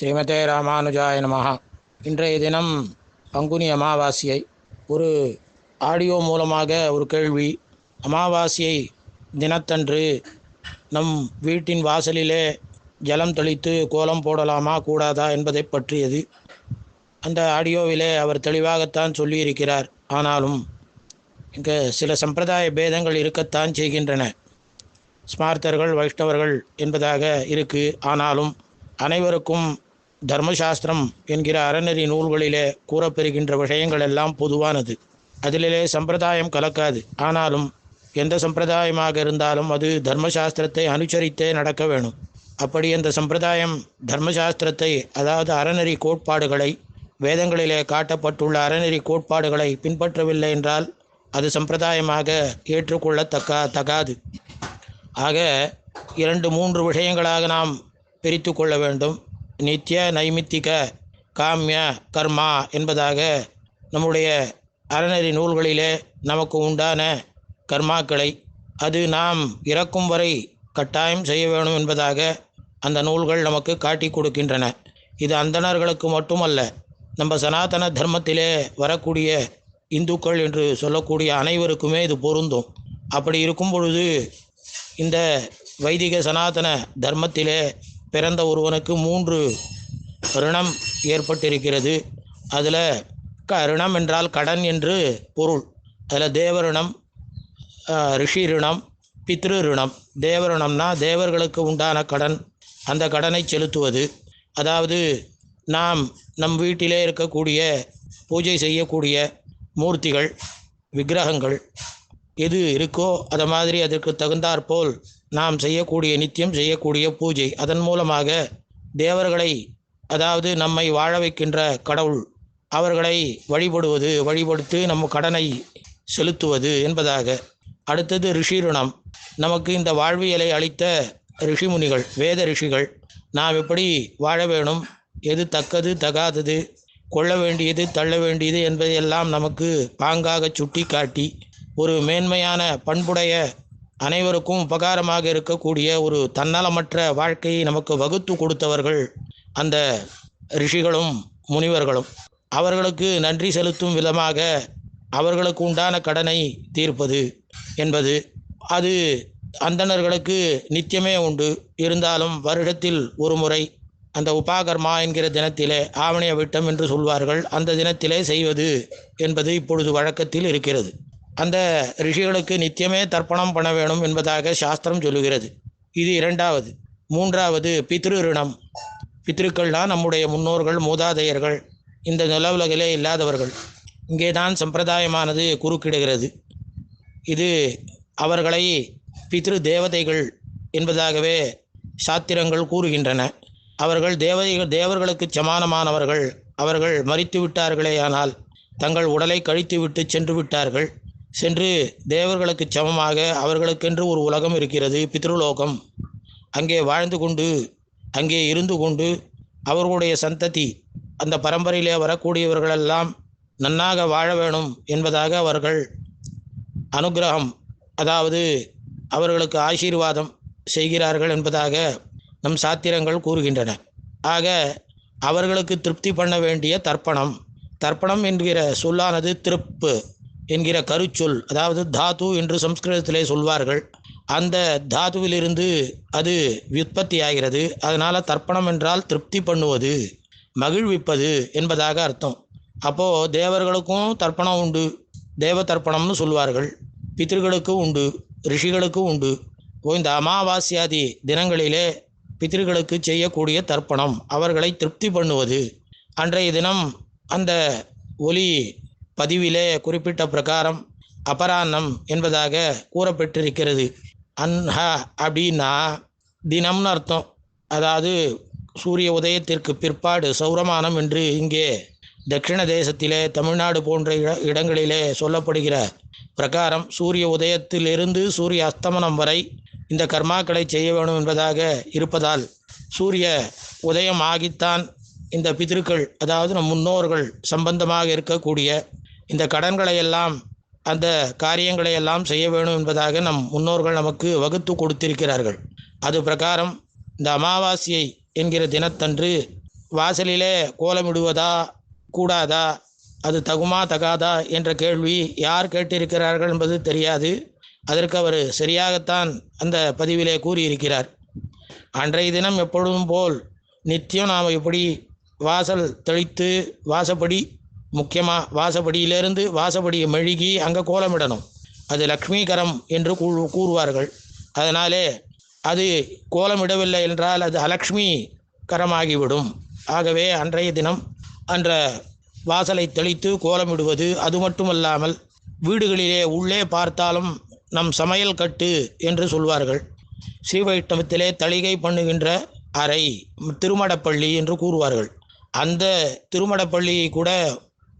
ஸ்ரீமதே ராமானுஜாய நமஹ. இன்றைய தினம் பங்குனி அமாவாசையை ஒரு ஆடியோ மூலமாக ஒரு கேள்வி. அமாவாசையை தினத்தன்று நம் வீட்டின் வாசலிலே ஜலம் தெளித்து கோலம் போடலாமா கூடாதா என்பதை பற்றியது. அந்த ஆடியோவிலே அவர் தெளிவாகத்தான் சொல்லியிருக்கிறார். ஆனாலும் இங்கே சில சம்பிரதாய பேதங்கள் இருக்கத்தான் செய்கின்றன. ஸ்மார்த்தர்கள் வைஷ்ணவர்கள் என்பதாக இருக்கு. ஆனாலும் அனைவருக்கும் தர்மசாஸ்திரம் என்கிற அறநெறி நூல்களிலே கூறப்பெறுகின்ற விஷயங்கள் எல்லாம் பொதுவானது. அதிலே சம்பிரதாயம் கலக்காது. ஆனாலும் எந்த சம்பிரதாயமாக இருந்தாலும் அது தர்மசாஸ்திரத்தை அனுசரித்தே நடக்க வேணும். அப்படி அந்த சம்பிரதாயம் தர்மசாஸ்திரத்தை அதாவது அறநெறி கோட்பாடுகளை வேதங்களிலே காட்டப்பட்டுள்ள அறநெறி கோட்பாடுகளை பின்பற்றவில்லை என்றால் அது சம்பிரதாயமாக ஏற்றுக்கொள்ளத்தக்க தகாது. ஆக இரண்டு மூன்று விஷயங்களாக நாம் பிரித்து கொள்ள வேண்டும். நித்திய நைமித்திக காமிய கர்மா என்பதாக நம்முடைய அறநெறி நூல்களிலே நமக்கு உண்டான கர்மாக்களை அது நாம் இறக்கும் வரை கட்டாயம் செய்ய வேணும் என்பதாக அந்த நூல்கள் நமக்கு காட்டி கொடுக்கின்றன. இது அந்தணர்களுக்கு மட்டுமல்ல நம்ம சனாதன தர்மத்திலே வரக்கூடிய இந்துக்கள் என்று சொல்லக்கூடிய அனைவருக்குமே இது பொருந்தும். அப்படி இருக்கும் பொழுது இந்த வைதிக சனாதன தர்மத்திலே பிறந்த ஒருவனுக்கு மூன்று ரிணம் ஏற்பட்டிருக்கிறது. அதில் க ரிணம் என்றால் கடன் என்று பொருள். அதில் தேவரிணம் ரிஷி ரிணம் பித்ரு ரிணம். தேவரிணம்னா தேவர்களுக்கு உண்டான கடன். அந்த கடனை செலுத்துவது. அதாவது நாம் நம் வீட்டிலே இருக்கக்கூடிய பூஜை செய்யக்கூடிய மூர்த்திகள் விக்கிரகங்கள் எது இருக்கோ அதை மாதிரி அதற்கு தகுந்தாற்போல் நாம் செய்யக்கூடிய நித்தியம் செய்யக்கூடிய பூஜை. அதன் மூலமாக தேவர்களை அதாவது நம்மை வாழ வைக்கின்ற கடவுள் அவர்களை வழிபடுவது வழிபடுத்து நம்ம கடனை செலுத்துவது என்பதாக. அடுத்தது ரிஷிருணம் நமக்கு இந்த வாழ்வியலை அளித்த ரிஷிமுனிகள் வேத ரிஷிகள் நாம் எப்படி வாழ வேணும்? எது தக்கது தகாதது? கொள்ள வேண்டியது தள்ள வேண்டியது என்பதையெல்லாம் நமக்கு பாங்காக சுட்டி காட்டி ஒரு மேன்மையான பண்புடைய அனைவருக்கும் உபகாரமாக இருக்கக்கூடிய ஒரு தன்னலமற்ற வாழ்க்கையை நமக்கு வகுத்து கொடுத்தவர்கள் அந்த ரிஷிகளும் முனிவர்களும். அவர்களுக்கு நன்றி செலுத்தும் விதமாக அவர்களுக்கு உண்டான கடனை தீர்ப்பது என்பது. அது அந்தணர்களுக்கு நித்தியமே உண்டு. இருந்தாலும் வருடத்தில் ஒரு முறை அந்த உபாகர்மா என்கிற தினத்திலே ஆவணிய விட்டம் என்று சொல்வார்கள். அந்த தினத்திலே செய்வது என்பது இப்பொழுது வழக்கத்தில் இருக்கிறது. அந்த ரிஷிகளுக்கு நித்தியமே தர்ப்பணம் பண்ண வேணும் என்பதாக சாஸ்திரம் சொல்லுகிறது. இது இரண்டாவது. மூன்றாவது பித்ரு ரிணம். பித்ருக்கள்னா நம்முடைய முன்னோர்கள் மூதாதையர்கள் இந்த நிலவுலகிலே இல்லாதவர்கள். இங்கே தான் சம்பிரதாயமானது குறுக்கிடுகிறது. இது அவர்களை பித்ரு தேவதைகள் என்பதாகவே சாத்திரங்கள் கூறுகின்றன. அவர்கள் தேவதைகள் தேவர்களுக்கு சமானமானவர்கள். அவர்கள் மறித்து விட்டார்களே ஆனால் தங்கள் உடலை கழித்து விட்டு சென்று விட்டார்கள் சென்று தேவர்களுக்கு சமமாக அவர்களுக்கென்று ஒரு உலகம் இருக்கிறது பித்ருலோகம். அங்கே வாழ்ந்து கொண்டு அங்கே இருந்து கொண்டு அவர்களுடைய சந்ததி அந்த பரம்பரையிலே வரக்கூடியவர்களெல்லாம் நன்னாக வாழ வேணும் என்பதாக அவர்கள் அனுகிரகம் அதாவது அவர்களுக்கு ஆசீர்வாதம் செய்கிறார்கள் என்பதாக நம் சாத்திரங்கள் கூறுகின்றன. ஆக அவர்களுக்கு திருப்தி பண்ண வேண்டிய தர்ப்பணம் தர்ப்பணம் என்கிற சொல்லானது திருப்பு. என்கிற கருச்சொல் அதாவது தாது என்று சம்ஸ்கிருதத்திலே சொல்வார்கள் அந்த தாதுவிலிருந்து அது விற்பத்தி ஆகிறது அதனால் தர்ப்பணம் என்றால் திருப்தி பண்ணுவது மகிழ்விப்பது என்பதாக அர்த்தம். அப்போது தேவர்களுக்கும் தர்ப்பணம் உண்டு தேவ தர்ப்பணம்னு சொல்வார்கள். பித்திருக்களுக்கும் உண்டு ரிஷிகளுக்கும் உண்டு. இந்த அமாவாசியாதி தினங்களிலே பித்திருக்களுக்கு செய்யக்கூடிய தர்ப்பணம் அவர்களை திருப்தி பண்ணுவது. அன்றைய தினம் அந்த ஒலி பதிவிலே குறிப்பிட்ட பிரகாரம் அபராண்ணம் என்பதாக கூறப்பட்டிருக்கிறது அன்ஹ அப்படின்னா தினம்னு அர்த்தம். அதாவது சூரிய உதயத்திற்கு பிற்பாடு சௌரமானம் என்று இங்கே தட்சிண தேசத்திலே தமிழ்நாடு போன்ற இட இடங்களிலே சொல்லப்படுகிற பிரகாரம் சூரிய உதயத்திலிருந்து சூரிய அஸ்தமனம் வரை இந்த கர்மாக்களை செய்ய வேணும் என்பதாக இருப்பதால் சூரிய உதயம் ஆகித்தான் இந்த பிதிருக்கள் அதாவது நம் முன்னோர்கள் சம்பந்தமாக இருக்கக்கூடிய இந்த கடன்களை எல்லாம் அந்த காரியங்களை எல்லாம் செய்ய வேணும் என்பதாக நம் முன்னோர்கள் நமக்கு வகுத்து கொடுத்திருக்கிறார்கள். அது பிரகாரம் இந்த அமாவாசையை என்கிற தினத்தன்று வாசலிலே கோலமிடுவதா கூடாதா அது தகுமா தகாதா என்ற கேள்வி யார் கேட்டிருக்கிறார்கள் என்பது தெரியாது. அதற்கு அவர் சரியாகத்தான் அந்த பதிவிலே கூறியிருக்கிறார். அன்றைய தினம் எப்பொழுதும் போல் நித்தியம் நாம் இப்படி வாசல் தெளித்து வாசப்படி முக்கியமாக வாசப்படியிலிருந்து வாசப்படியை மெழுகி அங்கே கோலமிடணும் அது லக்ஷ்மீகரம் என்று கூ கூறுவார்கள். அதனாலே அது கோலமிடவில்லை என்றால் அது அலக்ஷ்மி கரமாகிவிடும் ஆகவே அன்றைய தினம் அன்ற வாசலை தெளித்து கோலமிடுவது அது மட்டுமல்லாமல் வீடுகளிலே உள்ளே பார்த்தாலும் நம் சமையல் கட்டு என்று சொல்வார்கள். ஸ்ரீவைஷ்ணவத்திலே தளிகை பண்ணுகின்ற அறை திருமடப்பள்ளி என்று கூறுவார்கள். அந்த திருமடப்பள்ளியை கூட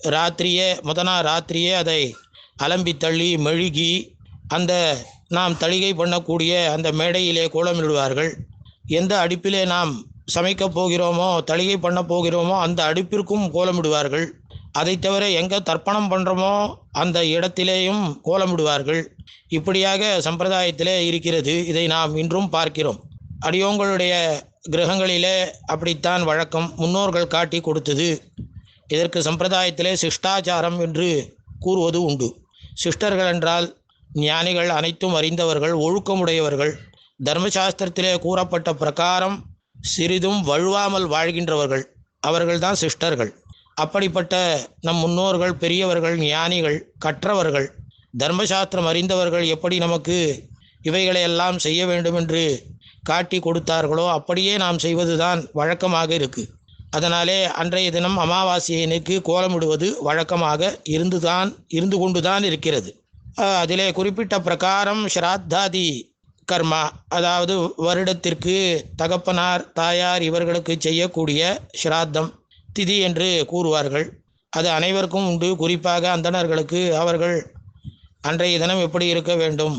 ராத்திரியே முதனா ராத்திரியே அதை அலம்பி தள்ளி மெழுகி அந்த நாம் தளிகை பண்ணக்கூடிய அந்த மேடையிலே கோலமிடுவார்கள். எந்த அடுப்பிலே நாம் சமைக்கப் போகிறோமோ தளிகை பண்ண போகிறோமோ அந்த அடுப்பிற்கும் கோலமிடுவார்கள். அதை தவிர எங்கே தர்ப்பணம் பண்ணுறோமோ அந்த இடத்திலேயும் கோலமிடுவார்கள். இப்படியாக சம்பிரதாயத்திலே இருக்கிறது. இதை நாம் இன்றும் பார்க்கிறோம். அடியோங்களுடைய கிரகங்களிலே அப்படித்தான் வழக்கம். முன்னோர்கள் காட்டி கொடுத்தது. இதற்கு சம்பிரதாயத்திலே சிஷ்டாச்சாரம் என்று கூறுவது உண்டு. சிஷ்டர்கள் என்றால் ஞானிகள் அனைத்தும் அறிந்தவர்கள் ஒழுக்கமுடையவர்கள் தர்மசாஸ்திரத்திலே கூறப்பட்ட பிரகாரம் சிறிதும் வழுவாமல் வாழ்கின்றவர்கள். அவர்கள்தான் சிஷ்டர்கள். அப்படிப்பட்ட நம் முன்னோர்கள் பெரியவர்கள் ஞானிகள் கற்றவர்கள் தர்மசாஸ்திரம் அறிந்தவர்கள் எப்படி நமக்கு இவைகளையெல்லாம் செய்ய வேண்டும் என்று காட்டி கொடுத்தார்களோ அப்படியே நாம் செய்வதுதான் வழக்கமாக இருக்குது அதனாலே அன்றைய தினம் அமாவாசையனுக்கு கோலமிடுவது வழக்கமாக இருந்துதான் இருந்து கொண்டுதான் இருக்கிறது. அதிலே குறிப்பிட்ட பிரகாரம் ஸ்ராத்தாதி கர்மா அதாவது வருடத்திற்கு தகப்பனார் தாயார் இவர்களுக்கு செய்யக்கூடிய ஸ்ராத்தம் திதி என்று கூறுவார்கள். அது அனைவருக்கும் உண்டு. குறிப்பாக அந்தணர்களுக்கு அவர்கள் அன்றைய தினம் எப்படி இருக்க வேண்டும்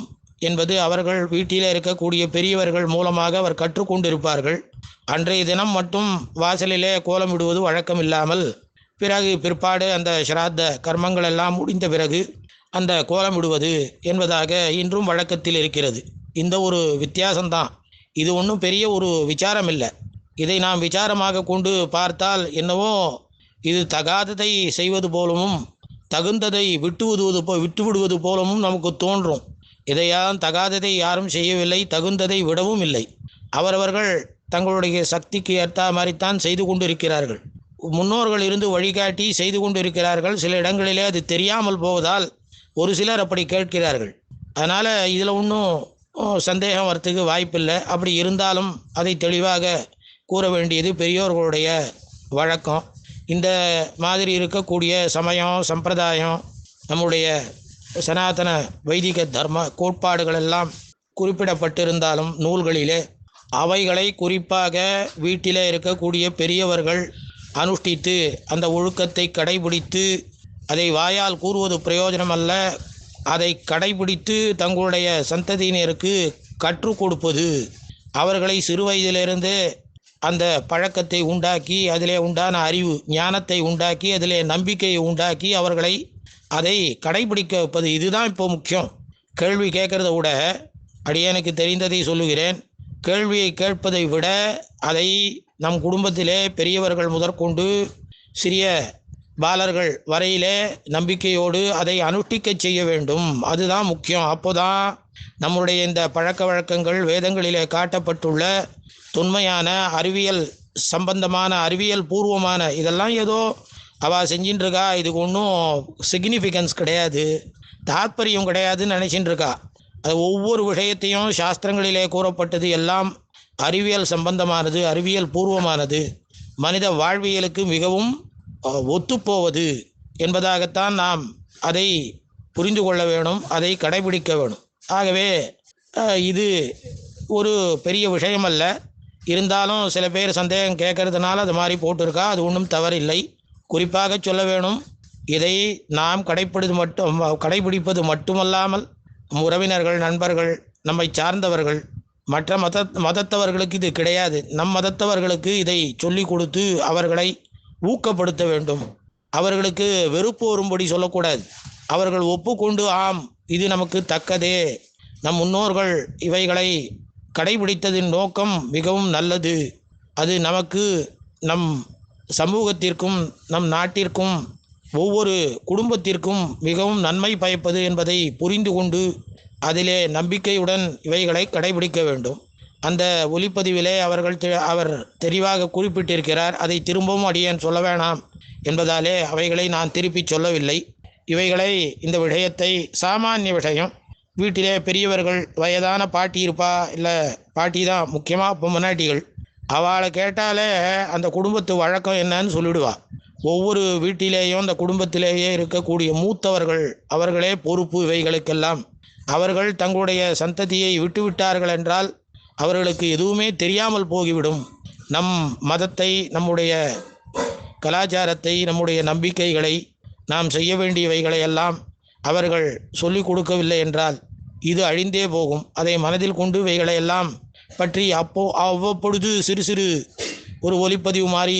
என்பது அவர்கள் வீட்டில் இருக்கக்கூடிய பெரியவர்கள் மூலமாக அவர் கற்றுக்கொண்டிருப்பார்கள். அன்றைய தினம் மட்டும் வாசலிலே கோலமிடுவது வழக்கம் இல்லாமல் பிறகு பிற்பாடு அந்த ஸ்ராத்த கர்மங்கள் எல்லாம் முடிந்த பிறகு அந்த கோலம் விடுவது என்பதாக இன்றும் வழக்கத்தில் இருக்கிறது. இந்த ஒரு வித்தியாசம்தான். இது ஒன்றும் பெரிய ஒரு விசாரம் இல்லை இதை நாம் விசாரமாக கொண்டு பார்த்தால் என்னவோ இது தகாததை செய்வது போலவும் தகுந்ததை விட்டு விடுவது போ விட்டு விடுவது போலவும் நமக்கு தோன்றும். இதையான் தகாததை யாரும் செய்யவில்லை தகுந்ததை விடவும் இல்லை அவரவர்கள் தங்களுடைய சக்திக்கு ஏற்ற மாதிரித்தான் செய்து கொண்டிருக்கிறார்கள். முன்னோர்கள் இருந்து வழிகாட்டி செய்து கொண்டிருக்கிறார்கள். சில இடங்களிலே அது தெரியாமல் போவதால் ஒரு சிலர் அப்படி கேட்கிறார்கள். அதனால் இதில் ஒன்றும் சந்தேகம் வரத்துக்கு வாய்ப்பில்லை. அப்படி இருந்தாலும் அதை தெளிவாக கூற வேண்டியது பெரியோர்களுடைய வழக்கம். இந்த மாதிரி இருக்கக்கூடிய சமயம் சம்பிரதாயம் நம்முடைய சனாதன வைதிக தர்ம கோட்பாடுகள் எல்லாம் குறிப்பிடப்பட்டிருந்தாலும் நூல்களிலே அவைகளை குறிப்பாக வீட்டில் இருக்கக்கூடிய பெரியவர்கள் அனுஷ்டித்து அந்த ஒழுக்கத்தை கடைபிடித்து அதை வாயால் கூறுவது பிரயோஜனம் அல்ல அதை கடைபிடித்து தங்களுடைய சந்ததியினருக்கு கற்றுக் கொடுப்பது. அவர்களை சிறு வயதிலிருந்து அந்த பழக்கத்தை உண்டாக்கி அதிலே உண்டான அறிவு ஞானத்தை உண்டாக்கி அதிலே நம்பிக்கையை உண்டாக்கி அவர்களை அதை கடைபிடிக்க வைப்பது. இதுதான் இப்போ முக்கியம். கேள்வி கேட்கறத விட அடியேனுக்கு தெரிந்ததை சொல்லுகிறேன். கேள்வியை கேட்பதை விட அதை நம் குடும்பத்திலே பெரியவர்கள் முதற்கொண்டு சிறிய பாலர்கள் வரையிலே நம்பிக்கையோடு அதை அனுஷ்டிக்க செய்ய வேண்டும். அதுதான் முக்கியம். அப்போதான் நம்முடைய இந்த பழக்க வழக்கங்கள் வேதங்களிலே காட்டப்பட்டுள்ள தொன்மையான அறிவியல் சம்பந்தமான அறிவியல் பூர்வமான இதெல்லாம் ஏதோ அவள் செஞ்சின்னு இருக்கா இதுக்கு ஒன்றும் சிக்னிஃபிகன்ஸ் கிடையாது. தாற்பயம் கிடையாதுன்னு நினச்சின்னு இருக்கா அது ஒவ்வொரு விஷயத்தையும் சாஸ்திரங்களிலே கூறப்பட்டது எல்லாம் அறிவியல் சம்பந்தமானது அறிவியல் பூர்வமானது. மனித வாழ்வியலுக்கு மிகவும் ஒத்துப்போவது என்பதாகத்தான் நாம் அதை புரிந்து கொள்ள வேணும் அதை கடைபிடிக்க வேணும். ஆகவே இது ஒரு பெரிய விஷயம் அல்ல இருந்தாலும் சில பேர் சந்தேகம் கேட்கறதுனால அது மாதிரி போட்டிருக்கா அது ஒன்றும் தவறில்லை. குறிப்பாக சொல்ல வேணும் இதை நாம் கடைப்பிடிது மட்டும் கடைபிடிப்பது மட்டுமல்லாமல் உறவினர்கள் நண்பர்கள் நம்மை சார்ந்தவர்கள் மற்ற மத மதத்தவர்களுக்கு இது கிடையாது. நம் மதத்தவர்களுக்கு இதை சொல்லி கொடுத்து அவர்களை ஊக்கப்படுத்த வேண்டும். அவர்களுக்கு வெறுப்பு வரும்படி சொல்லக்கூடாது. அவர்கள் ஒப்புக்கொண்டு ஆம் இது நமக்கு தக்கதே. நம் முன்னோர்கள் இவைகளை கடைபிடித்ததின் நோக்கம் மிகவும் நல்லது. அது நமக்கு நம் சமூகத்திற்கும் நம் நாட்டிற்கும் ஒவ்வொரு குடும்பத்திற்கும் மிகவும் நன்மை பயப்பது என்பதை புரிந்து கொண்டு அதிலே நம்பிக்கையுடன் இவைகளை கடைபிடிக்க வேண்டும். அந்த ஒளிப்பதிவிலே அவர்கள் தெ- அவர் தெளிவாக குறிப்பிட்டிருக்கிறார் அதை திரும்பவும் அடியேன் சொல்ல வேணாம் என்பதாலே அவைகளை நான் திருப்பி சொல்லவில்லை. இவைகளை இந்த விஷயத்தை சாமானிய விஷயம் வீட்டிலே பெரியவர்கள் வயதான பாட்டி இருப்பா இல்லை பாட்டி தான் முக்கியமாக இப்போ முன்னாட்டிகள் அவளை கேட்டாலே அந்த குடும்பத்து வழக்கம் என்னன்னு சொல்லிடுவா. ஒவ்வொரு வீட்டிலேயும் அந்த குடும்பத்திலேயே இருக்கக்கூடிய மூத்தவர்கள் அவர்களே பொறுப்பு இவைகளுக்கெல்லாம். அவர்கள் தங்களுடைய சந்ததியை விட்டுவிட்டார்கள் என்றால் அவர்களுக்கு எதுவுமே தெரியாமல் போகிவிடும். நம் மதத்தை நம்முடைய கலாச்சாரத்தை நம்முடைய நம்பிக்கைகளை நாம் செய்ய வேண்டியவைகளை எல்லாம் அவர்கள் சொல்லிக் கொடுக்கவில்லை என்றால் இது அழிந்தே போகும். அதை மனதில் கொண்டு இவைகளை எல்லாம் பற்றி அப்போ அவ்வப்பொழுது சிறு சிறு ஒரு ஒலிப்பதிவு மாறி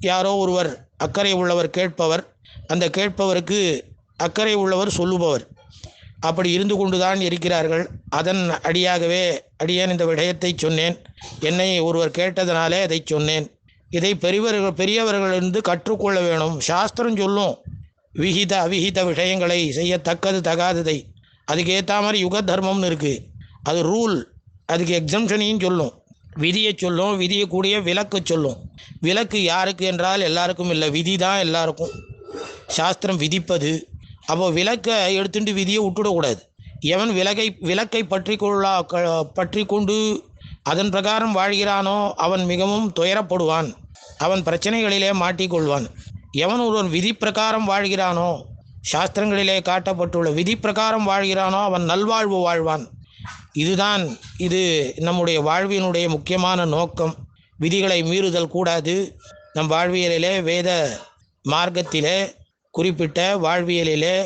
யாரோ ஒருவர் அக்கறை உள்ளவர் கேட்பவர். அந்த கேட்பவருக்கு அக்கறை உள்ளவர் சொல்லுபவர். அப்படி இருந்து கொண்டுதான் இருக்கிறார்கள். அதன் அடியாகவே அடியேன் இந்த விடயத்தை சொன்னேன். என்னை ஒருவர் கேட்டதனாலே அதை சொன்னேன். இதை பெரியவர்கள் பெரியவர்களிருந்து கற்றுக்கொள்ள வேணும். சாஸ்திரம் சொல்லும் விகித அவிகித விஷயங்களை செய்யத்தக்கது தகாததை. அதுக்கு ஏற்ற மாதிரி யுக தர்மம்னு இருக்குது அது ரூல் அதுக்கு எக்ஸம்ஷனையும் சொல்லும். விதியை சொல்லும் விதியை கூடிய விளக்கு சொல்லும். விலக்கு யாருக்கு என்றால் எல்லாருக்கும் இல்லை விதி தான் எல்லாருக்கும். சாஸ்திரம் விதிப்பது. அப்போ விளக்கை எடுத்துட்டு விதியை விட்டுடக்கூடாது. எவன் விலகை விளக்கை பற்றி கொள்ளா க- பற்றி கொண்டு அதன் பிரகாரம் வாழ்கிறானோ அவன் மிகவும் துயரப்படுவான். அவன் பிரச்சனைகளிலே மாட்டிக்கொள்வான். எவன் ஒருவன் விதி பிரகாரம் வாழ்கிறானோ சாஸ்திரங்களிலே காட்டப்பட்டுள்ள விதி பிரகாரம் வாழ்கிறானோ அவன் நல்வாழ்வு வாழ்வான். இதுதான் இது நம்முடைய வாழ்வினுடைய முக்கியமான நோக்கம். விதிகளை மீறுதல் கூடாது. நம் வாழ்வியலிலே வேத மார்க்கத்திலே குறிப்பிட்ட வாழ்வியலிலே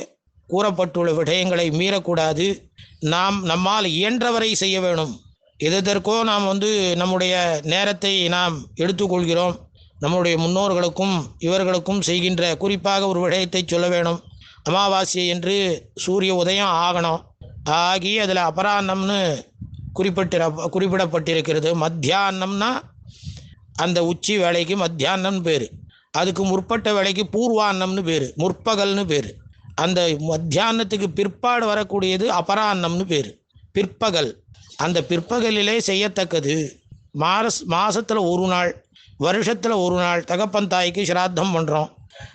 கூறப்பட்டுள்ள விடயங்களை மீறக்கூடாது. நாம் நம்மால் இயன்றவரை செய்ய வேணும் எதற்கோ நாம் வந்து நம்முடைய நேரத்தை நாம் எடுத்துக்கொள்கிறோம். நம்முடைய முன்னோர்களுக்கும் இவர்களுக்கும் செய்கின்ற குறிப்பாக ஒரு விடயத்தை சொல்ல வேணும் அமாவாசை என்று சூரிய உதயம் ஆகணும். ஆகி அதில் அபரான்னம்னு குறிப்பிட்ட குறிப்பிடப்பட்டிருக்கிறது. மத்தியானம்னா அந்த உச்சி வேலைக்கு மத்தியானம்னு பேர். அதுக்கு முற்பட்ட வேலைக்கு பூர்வான்னம்னு பேர். முற்பகல்னு பேர். அந்த மத்தியானத்துக்கு பிற்பாடு வரக்கூடியது அபரான்னம்னு பேர். பிற்பகல். அந்த பிற்பகலிலே செய்யத்தக்கது மாரஸ் மாதத்தில் ஒரு நாள் வருஷத்தில் ஒரு நாள் தகப்பன் தாய்க்கு சிராத்தம் பண்ணுறோம்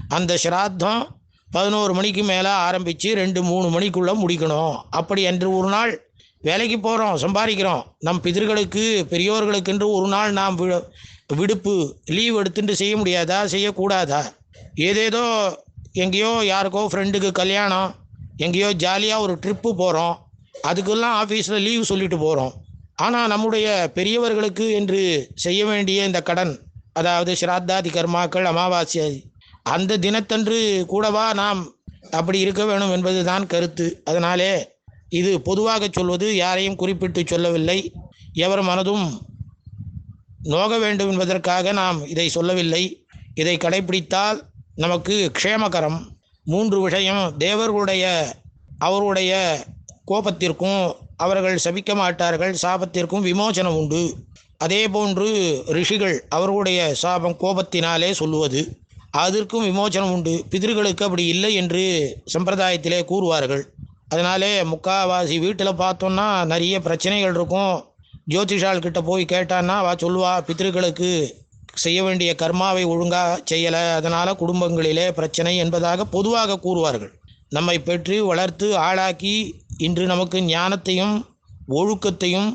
அந்த சிராத்தம் பதினோரு மணிக்கு மேலே ஆரம்பித்து ரெண்டு மூணு மணிக்குள்ளே முடிக்கணும். அப்படி என்று ஒரு நாள் வேலைக்கு போகிறோம் சம்பாதிக்கிறோம். நம் பிதர்களுக்கு பெரியோர்களுக்கென்று ஒரு நாள் நாம் வி விடுப்பு லீவ் எடுத்துட்டு செய்ய முடியாதா? செய்யக்கூடாதா? ஏதேதோ எங்கேயோ யாருக்கோ ஃப்ரெண்டுக்கு கல்யாணம் எங்கேயோ ஜாலியாக ஒரு ட்ரிப்பு போகிறோம் அதுக்கெல்லாம் ஆஃபீஸில் லீவ் சொல்லிட்டு போகிறோம் ஆனால் நம்முடைய பெரியவர்களுக்கு என்று செய்ய வேண்டிய இந்த கடன் அதாவது ஸ்ராத்தாதி கர்மாக்கள் அமாவாசை அந்த தினத்தன்று கூடவா நாம் அப்படி இருக்க வேணும் என்பதுதான் கருத்து. அதனாலே இது பொதுவாக சொல்வது யாரையும் குறிப்பிட்டு சொல்லவில்லை. எவர் மனதும் நோக வேண்டும் என்பதற்காக நாம் இதை சொல்லவில்லை. இதை கடைபிடித்தால் நமக்கு க்ஷேமகரம். மூன்று விஷயம் தேவர்களுடைய அவருடைய கோபத்திற்கும் அவர்கள் சபிக்க மாட்டார்கள் சாபத்திற்கும் விமோசனம் உண்டு. அதே போன்று ரிஷிகள் அவர்களுடைய சாபம் கோபத்தினாலே சொல்லுவது. அதற்கும் விமோச்சனம் உண்டு. பிதர்களுக்கு அப்படி இல்லை என்று சம்பிரதாயத்திலே கூறுவார்கள். அதனாலே முக்காவாசி வீட்டில் பார்த்தோன்னா நிறைய பிரச்சனைகள் இருக்கும். ஜோதிஷால் கிட்ட போய் கேட்டான்னா வா சொல்லுவா பித்திருக்களுக்கு செய்ய வேண்டிய கர்மாவை ஒழுங்காக செய்யலை. அதனால் குடும்பங்களிலே பிரச்சனை என்பதாக பொதுவாக கூறுவார்கள். நம்மை பெற்று வளர்த்து ஆளாக்கி இன்று நமக்கு ஞானத்தையும் ஒழுக்கத்தையும்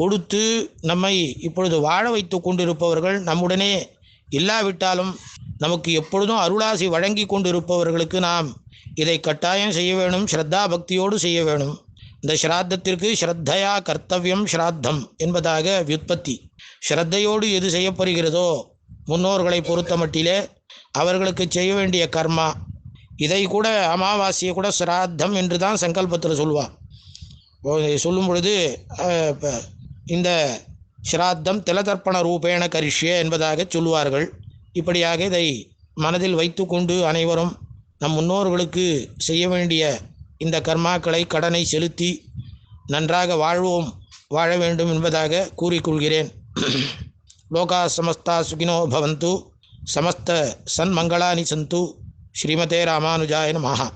கொடுத்து நம்மை இப்பொழுது வாழ வைத்து கொண்டிருப்பவர்கள் நம்முடனே இல்லாவிட்டாலும் நமக்கு எப்பொழுதும் அருளாசி வழங்கி கொண்டிருப்பவர்களுக்கு நாம் இதை கட்டாயம் செய்ய வேணும் ஸ்ரத்தா பக்தியோடு செய்ய வேணும். இந்த ஸ்ராத்தத்திற்கு ஸ்ரத்தையா கர்த்தவியம் ஸ்ராத்தம் என்பதாக வியுற்பத்தி. ஸ்ரத்தையோடு எது செய்யப்படுகிறதோ முன்னோர்களை பொறுத்த மட்டிலே அவர்களுக்கு செய்ய வேண்டிய கர்மா. இதை கூட அமாவாசையை கூட சிராத்தம் என்று தான் சங்கல்பத்தில் சொல்லுவாள் சொல்லும் பொழுது இந்த ஸ்ராத்தம் திலதர்ப்பண ரூபேண கரிஷ்ய என்பதாக சொல்லுவார்கள். இப்படியாக இதை மனதில் வைத்துக்கொண்டு அனைவரும் நம் முன்னோர்களுக்கு செய்ய வேண்டிய இந்த கர்மாக்களை கடனை செலுத்தி நன்றாக வாழ்வோம் வாழ வேண்டும் என்பதாக கூறிக்கொள்கிறேன். லோகா சமஸ்தா சுகினோ பவந்து சமஸ்த சன்மங்களானி சந்து ஸ்ரீமதே ராமானுஜாய நமஹா.